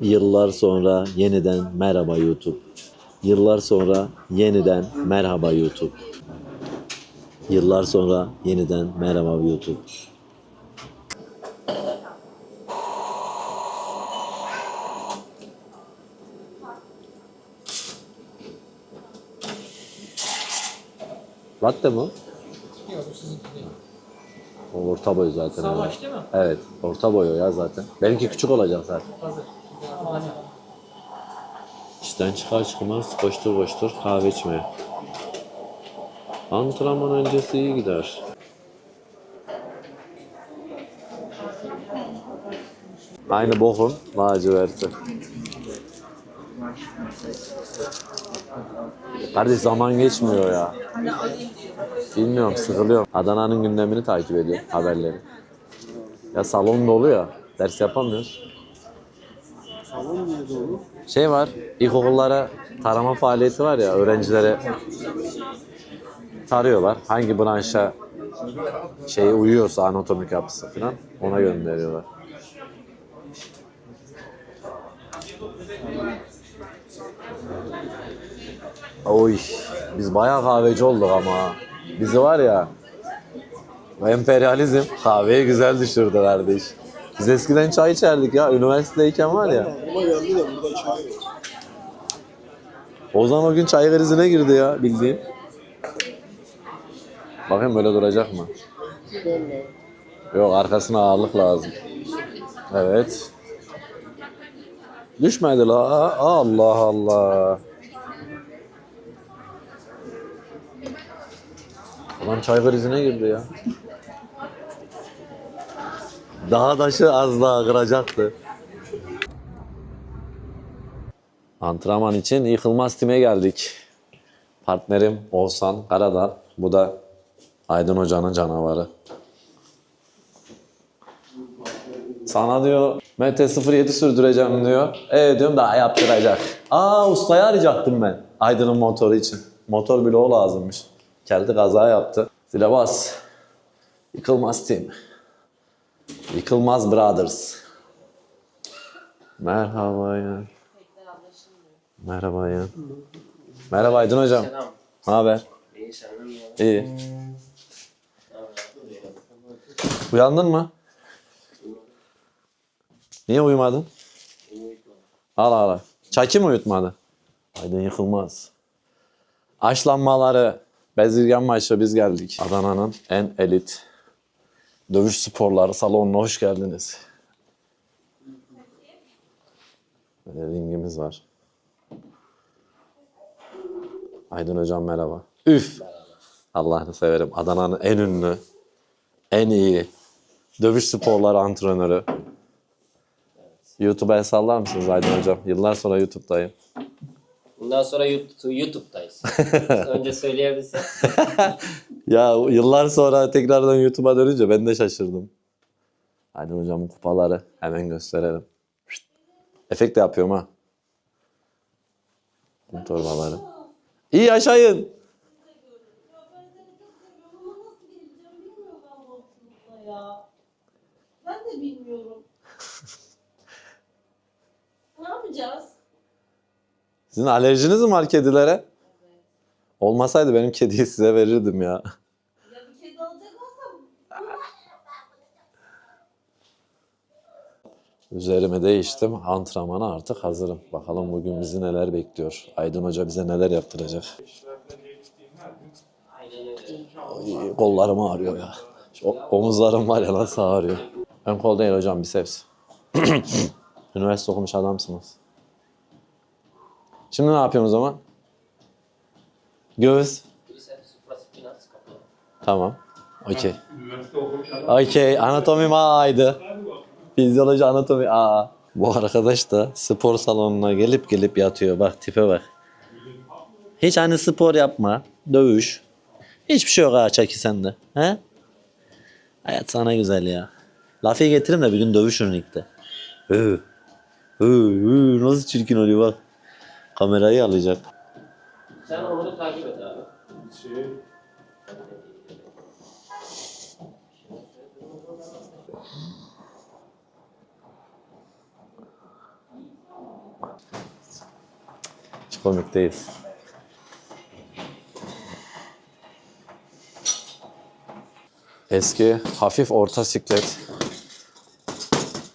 Yıllar sonra yeniden merhaba YouTube. Yıllar sonra yeniden merhaba YouTube. Yıllar sonra yeniden merhaba YouTube. Latte mi? o? Yok sizinki değil. O orta boy zaten. Savaş değil mi? Evet, orta boy o ya zaten. Benimki küçük olacak zaten. Hazır. İşten çıkar çıkmaz koştur koştur kahve içmeye. Antrenman öncesi iyi gider. Aynı bokun laciverti. Kardeş zaman geçmiyor ya. Bilmiyorum sıkılıyorum. Adana'nın gündemini takip ediyorum haberleri. Ya salon dolu ya. Ders yapamıyoruz. Şey var, ilkokullara tarama faaliyeti var ya, öğrencilere tarıyorlar. Hangi branşa şey uyuyorsa anatomik yapısı falan ona gönderiyorlar. Oy, biz bayağı kahveci olduk ama. Bizi var ya, emperyalizm kahveyi güzel düşürdü kardeş. Biz eskiden çay içerdik ya, üniversitedeyken var ya. Ama geldi de burada çay yok. Ozan o gün çay krizine girdi ya bildiğin. Bakayım böyle duracak mı? Yok arkasına ağırlık lazım. Evet. Düşmedi la. Allah Allah. Ulan çay krizine girdi ya. Daha taşı az daha kıracaktı. Antrenman için yıkılmaz time geldik. Partnerim Oğuzhan Karadağ. Bu da Aydın Hoca'nın canavarı. Sana diyor Mete 07 sürdüreceğim diyor. E diyorum daha yaptıracak. Aa ustayı arayacaktım ben. Aydın'ın motoru için. Motor bloğu lazımmış. Geldi kaza yaptı. Zile bas. Yıkılmaz team. Yıkılmaz brothers. Merhaba ya. Merhaba ya. Merhaba Aydın hocam. Selam. Ne haber? İyi senden mi? İyi. Uyandın mı? Niye uyumadın? Al al. Çaki mi uyutmadı? Aydın yıkılmaz. Aşlanmaları, bezirgen maçı biz geldik. Adana'nın en elit dövüş sporları salonuna hoş geldiniz. Böyle ringimiz var. Aydın hocam merhaba. Üf. Allah'ını severim. Adana'nın en ünlü, en iyi dövüş sporları antrenörü. YouTube'a el sallar mısınız Aydın hocam? Yıllar sonra YouTube'dayım. Bundan sonra YouTube, YouTube'dayız. Önce söyleyebilsem. Ya yıllar sonra tekrardan YouTube'a dönünce ben de şaşırdım. Aydın hocamın kupaları hemen gösterelim. Şşt. Efekt de yapıyorum ha. Bu torbaları. İyi yaşayın. ya. Ben de bilmiyorum. ne yapacağız? Sizin alerjiniz mi var kedilere? Olmasaydı benim kediyi size verirdim ya. Ya bir kedi alacak olsam Üzerimi değiştim. Antrenmana artık hazırım. Bakalım bugün bizi neler bekliyor. Aydın Hoca bize neler yaptıracak. Ay, kollarım ağrıyor ya. O- omuzlarım var ya nasıl ağrıyor. Ön kol değil hocam biceps. Üniversite okumuş adamsınız. Şimdi ne yapıyorum o zaman? Göğüs. Tamam. Okey. Okey. Anatomim A'ydı. Fizyoloji anatomi A. Bu arkadaş da spor salonuna gelip gelip yatıyor. Bak tipe bak. Hiç hani spor yapma. Dövüş. Hiçbir şey yok ha Çaki sende. He? Hayat sana güzel ya. Lafı getirin de bir gün dövüşün ligde. Hı. Hı, hı, nasıl çirkin oluyor bak. Kamerayı alacak. Sen onu takip et abi. Hiç komik değil. Eski hafif orta siklet.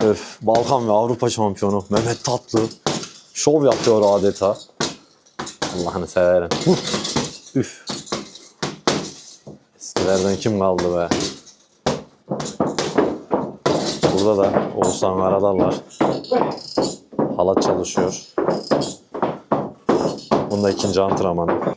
Öf, Balkan ve Avrupa şampiyonu Mehmet Tatlı. Şov yapıyor adeta. Allah'ını severim. Üf. Eskilerden kim kaldı be? Burada da Oğuzhan Karadal var. Halat çalışıyor. Bunda ikinci antrenmanı.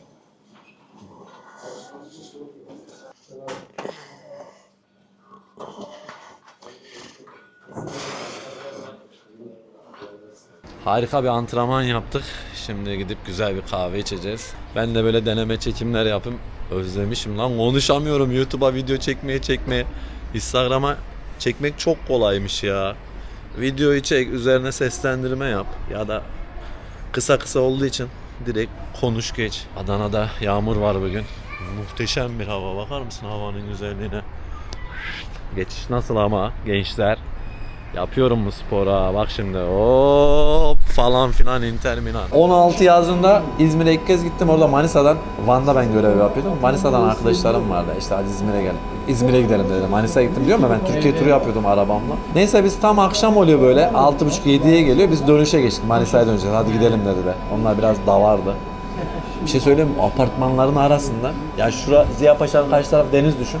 Harika bir antrenman yaptık. Şimdi gidip güzel bir kahve içeceğiz. Ben de böyle deneme çekimler yapayım. Özlemişim lan konuşamıyorum YouTube'a video çekmeye çekmeye. Instagram'a çekmek çok kolaymış ya. Videoyu çek üzerine seslendirme yap ya da kısa kısa olduğu için direkt konuş geç. Adana'da yağmur var bugün. Muhteşem bir hava. Bakar mısın havanın güzelliğine? Geçiş nasıl ama gençler? Yapıyorum bu spora. Bak şimdi hop falan filan Inter Milan. 16 yazında İzmir'e ilk kez gittim. Orada Manisa'dan Van'da ben görev yapıyordum. Manisa'dan arkadaşlarım vardı. İşte hadi İzmir'e gel. İzmir'e gidelim dedim. Manisa'ya gittim diyorum ya ben Türkiye turu yapıyordum arabamla. Neyse biz tam akşam oluyor böyle. 6.30-7'ye geliyor. Biz dönüşe geçtik. Manisa'ya döneceğiz. Hadi gidelim dediler. Onlar biraz davardı. Bir şey söyleyeyim mi? Apartmanların arasında. Ya şura Ziya Paşa'nın karşı taraf deniz düşün.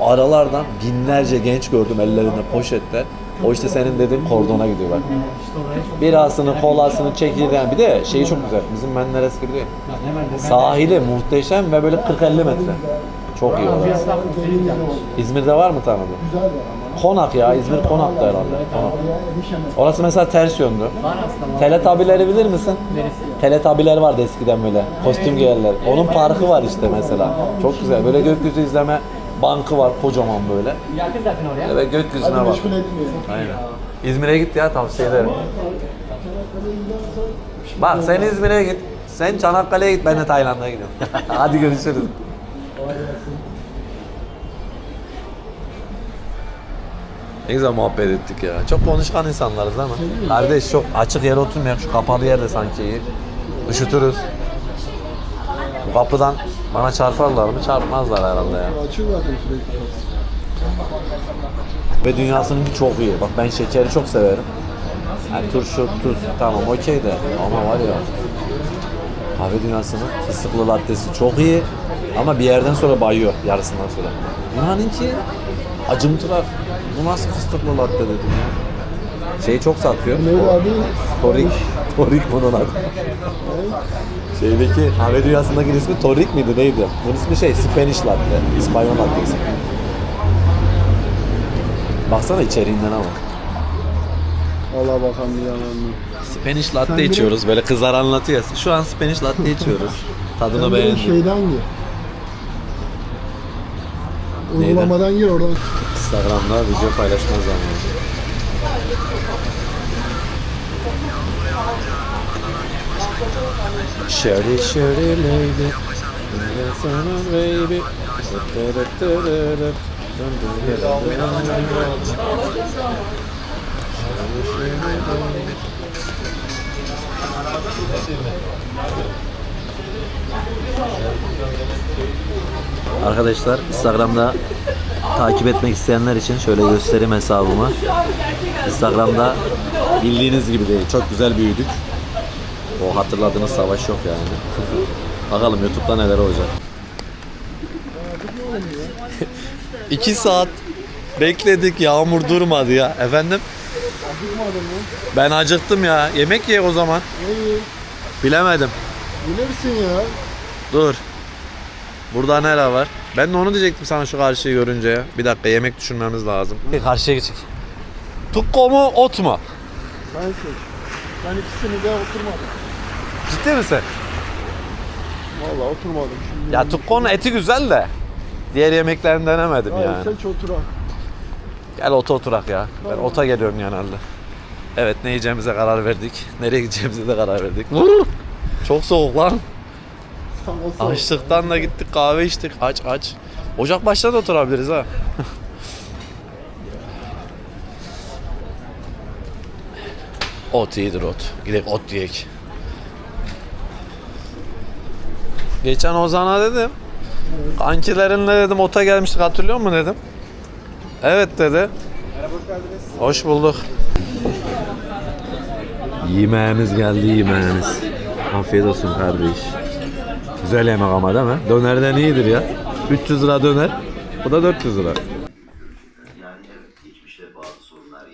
O aralardan binlerce genç gördüm ellerinde poşetler. O işte senin dediğin kordona gidiyor bak. Birasını, kolasını, çekirdeğini. Bir de şeyi çok güzel. Bizim Menderes gibi değil. Sahili muhteşem ve böyle 40-50 metre. Çok iyi orası. İzmir'de var mı tanıdığın? Konak ya. İzmir Konak'ta herhalde. Konak. Orası mesela ters yöndü. Teletabileri bilir misin? Teletabiler vardı eskiden böyle. Kostüm giyerler. Onun parkı var işte mesela. Çok güzel. Böyle gökyüzü izleme bankı var kocaman böyle. Yakın zaten oraya. Ve gökyüzüne bak. Meşgul etmiyor. Aynen. İzmir'e git ya tavsiye ederim. Bak sen İzmir'e git. Sen Çanakkale'ye git ben de Tayland'a gidiyorum. Hadi görüşürüz. Ne güzel muhabbet ettik ya. Çok konuşkan insanlarız ama. Kardeş çok açık yere oturmayak. Şu kapalı yerde sanki iyi. Üşütürüz. Bu kapıdan bana çarparlar mı? Çarpmazlar herhalde ya. Açıyor zaten sürekli. Ve dünyasınınki çok iyi. Bak ben şekeri çok severim. Yani turşu, tuz tamam okey de ama var ya kahve dünyasının fıstıklı lattesi çok iyi ama bir yerden sonra bayıyor yarısından sonra. Yunan'ınki acımtırak. Bu nasıl fıstıklı latte dedim ya. Şeyi çok satıyor. Ne abi? Torik. Torik bunun adı. Şeydeki kahve dünyasındaki ismi Torik miydi neydi? Bunun ismi şey Spanish latte. İspanyol lattesi. Baksana içeriğinden ama. Allah bakan bir yalanını. Spanish latte Sen içiyoruz. Böyle kızlar anlatıyor. Şu an Spanish latte içiyoruz. Tadını beğendim. Şeyden gir. Neyden? Uygulamadan gir oradan. Instagram'da video paylaşma zamanı. Shirley, Shirley lady. baby. Arkadaşlar Instagram'da takip etmek isteyenler için şöyle göstereyim hesabımı. Instagram'da bildiğiniz gibi değil. Çok güzel büyüdük. O hatırladığınız savaş yok yani. Bakalım YouTube'da neler olacak. İki saat bekledik yağmur durmadı ya. Efendim? Ben acıktım ya. Yemek ye o zaman. Bilemedim. Bilirsin ya. Dur. Burada neler var? Ben de onu diyecektim sana şu karşıyı görünce ya. Bir dakika yemek düşünmemiz lazım. Karşıya geçecek. Tukko mu ot mu? Sen seç. Ben ikisini de oturmadım. Ciddi misin? Valla oturmadım şimdi. Ya tukkonun eti güzel de. Diğer yemeklerini denemedim Hayır yani. seç otur ha. Gel ota oturak ya. Ben ota geliyorum genelde. Evet ne yiyeceğimize karar verdik. Nereye gideceğimize de karar verdik. Çok soğuk lan. Tam o sırada. Açlıktan da gittik kahve içtik. Aç aç. Ocak başına da oturabiliriz ha. Ot iyidir ot. Gidek ot yiyek. Geçen Ozan'a dedim. Kankilerinle dedim ota gelmiştik hatırlıyor musun dedim. Evet dedi. Hoş bulduk. Yemeğimiz geldi yemeğimiz. Afiyet olsun kardeş. Güzel yemek ama değil mi? Dönerden iyidir ya. 300 lira döner. Bu da 400 lira.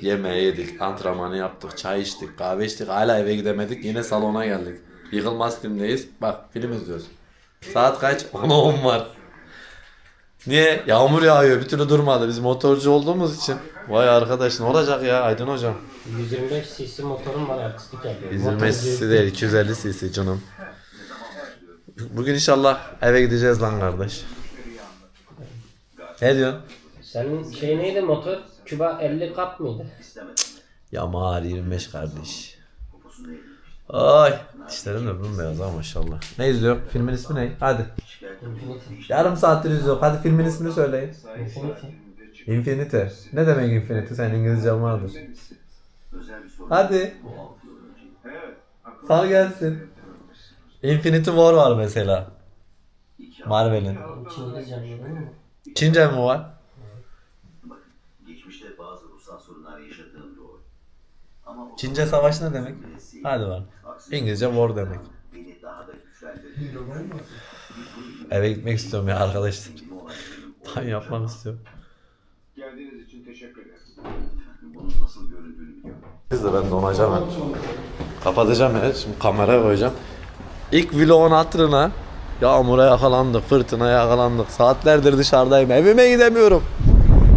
Yemeği yedik, antrenmanı yaptık, çay içtik, kahve içtik. Hala eve gidemedik. Yine salona geldik. Yıkılmaz timdeyiz. Bak film izliyoruz. Saat kaç? 10'a 10 var. Niye? Yağmur yağıyor. Bir türlü durmadı. Biz motorcu olduğumuz için. Vay arkadaş ne olacak ya Aydın hocam? 125 cc motorum var artistlik yapıyor. 125 cc değil 250 cc canım. Bugün inşallah eve gideceğiz lan kardeş. Ne diyorsun? Senin şey neydi motor? Küba 50 kap mıydı? Yamaha 25 kardeş. Ay dişlerim de bembeyaz ha maşallah. Ne izliyor? Filmin ismi ne? Hadi. Yarım saattir izliyor. Hadi filmin ismini söyleyin. Infinity. Ne demek Infinity? Sen İngilizcen vardır. Hadi. Sağ gelsin. Infinity War var mesela. Marvel'in. Çince mi var? Çince savaş ne demek? Hadi var. İngilizce war demek. Eve gitmek istiyorum ya arkadaşlar. Ben yapmak istiyorum. Geldiğiniz için teşekkür ederim. Biz de ben donacağım ben. Kapatacağım ya. Şimdi kameraya koyacağım. İlk vlogun hatırına yağmura yakalandık, fırtına yakalandık. Saatlerdir dışarıdayım. Evime gidemiyorum.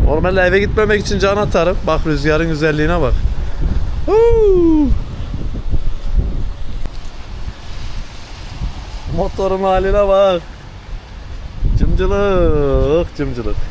Normalde eve gitmemek için can atarım. Bak rüzgarın güzelliğine bak. Motorun haline bak. Cımcılık, cımcılık.